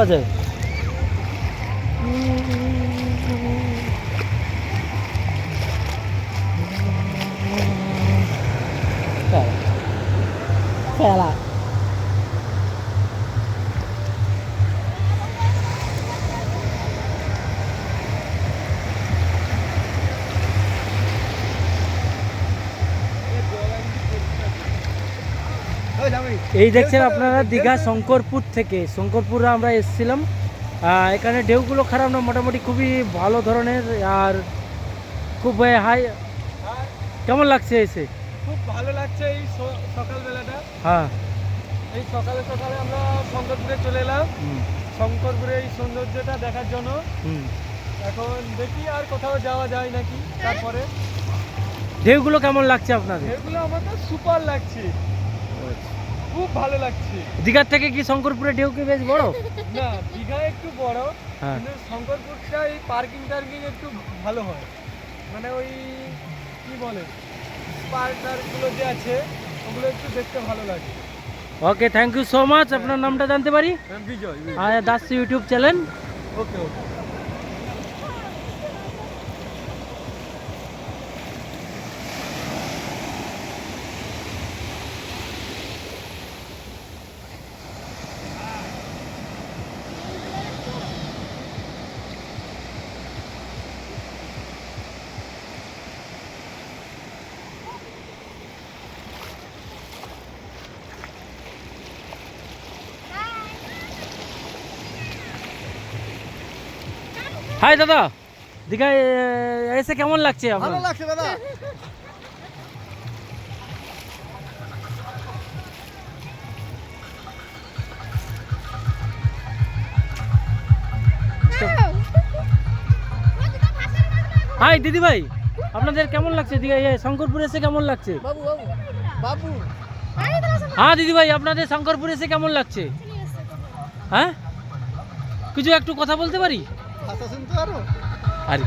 অজয় খেলা এই দেখছেন আপনারা দীঘা শঙ্করপুর থেকে। শঙ্করপুরে আমরা এসেছিলাম। এখানে ঢেউগুলো খারাপ না মোটামুটি খুবই ভালো ধরনের আর খুব হাই। কেমন লাগছে এসে? খুব ভালো লাগছে এই সকালবেলাটা। হ্যাঁ। এই সকালে সকালে আমরা শঙ্করপুরে চলে এলাম। শঙ্করপুরে এই সৌন্দর্যটা দেখার জন্য। এখন দেখি আর কোথাও যাওয়া যায় নাকি তারপরে। ঢেউগুলো কেমন লাগছে আপনাদের? এগুলো আমার তো সুপার লাগছে। খুব ভালো লাগছে। দীঘার থেকে কি শঙ্করপুরে ঢেউ কি বেশ বড়? না দীঘা একটু বড় হ্যাঁ। কিন্তু শঙ্করপুরটা এই পার্কিং টার্কিং একটু ভালো হয়। মানে ওই কি বলে পার্ক টার্কগুলো যে আছে ওগুলো একটু দেখতে ভালো লাগে। Okay thank you so much আপনার নামটা জানতে পারি? বিজয় আর Das YouTube channel. Okay okay hi দাদা দীঘায় এসে কেমন লাগছে আপনার? লাগছে দাদা। হাই দিদি ভাই আপনাদের কেমন লাগছে শঙ্করপুর এসে কেমন লাগছে? হ্যাঁ দিদি ভাই আপনাদের শঙ্করপুর এসে কেমন লাগছে? হ্যাঁ? কিছু একটু কথা বলতে পারি? ভাষা শুনতে পারো আরে